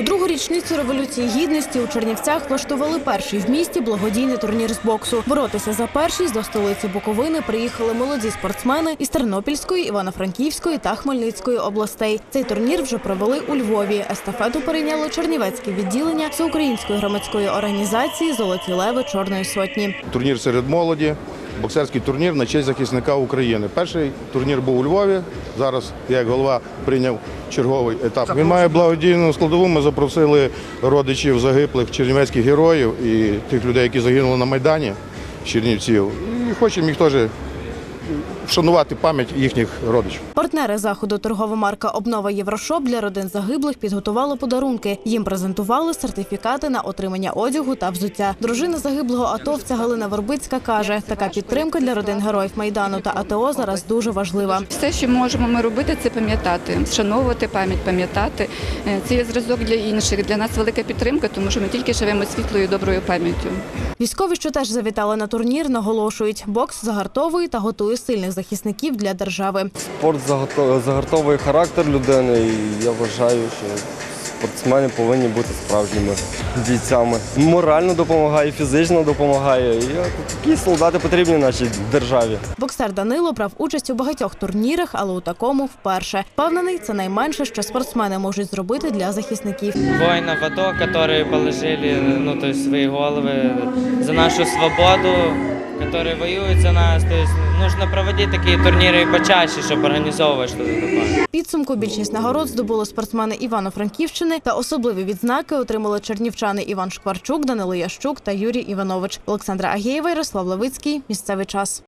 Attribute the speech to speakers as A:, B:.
A: У другу річницю революції гідності у Чернівцях влаштували перший в місті благодійний турнір з боксу. Боротися за першість до столиці Буковини приїхали молоді спортсмени із Тернопільської, Івано-Франківської та Хмельницької областей. Цей турнір вже провели у Львові. Естафету перейняло Чернівецьке відділення всеукраїнської громадської організації Золоті леви Чорної сотні.
B: Турнір серед молоді, боксерський турнір на честь захисника України. Перший турнір був у Львові. Зараз я як голова прийняв черговий етап. Він має благодійну складову. Ми запросили родичів загиблих чернівецьких героїв і тих людей, які загинули на Майдані Чернівців. І хочемо їх теж вшанувати пам'ять їхніх родичів.
A: Партнери заходу торгова марка Обнова Єврошоп для родин загиблих підготували подарунки. Їм презентували сертифікати на отримання одягу та взуття. Дружина загиблого атовця Галина Вербицька каже, така підтримка для родин героїв майдану та АТО зараз дуже важлива.
C: Все, що можемо ми робити, це пам'ятати, вшановувати пам'ять, пам'ятати. Е, Це є зразок для інших. Для нас велика підтримка, тому що ми тільки живемо світлою доброю пам'яттю.
A: Військові, що теж завітали на турнір, наголошують, бокс загартовує та готує сильних захисників для держави.
D: Спорт загартовує характер людини, і я вважаю, що спортсмени повинні бути справжніми бійцями. Морально допомагає, фізично допомагає. І такі солдати потрібні нашій державі.
A: Боксер Данило брав участь у багатьох турнірах, але у такому вперше. Впевнений, це найменше, що спортсмени можуть зробити для захисників.
E: воинов АТО, которые положили ну, то есть, свои головы за нашу свободу, которые воюют за нас. То есть нужно проводить такие турниры и почаще, чтобы организовывать что-то такое.
A: Підсумку більшість нагород здобули спортсмени Івано-Франківщини та особливі відзнаки отримали чернівчани Іван Шкварчук, Данило Ящук та Юрій Іванович. Олександра Агєєва, Ярослав Левицький. Місцевий час.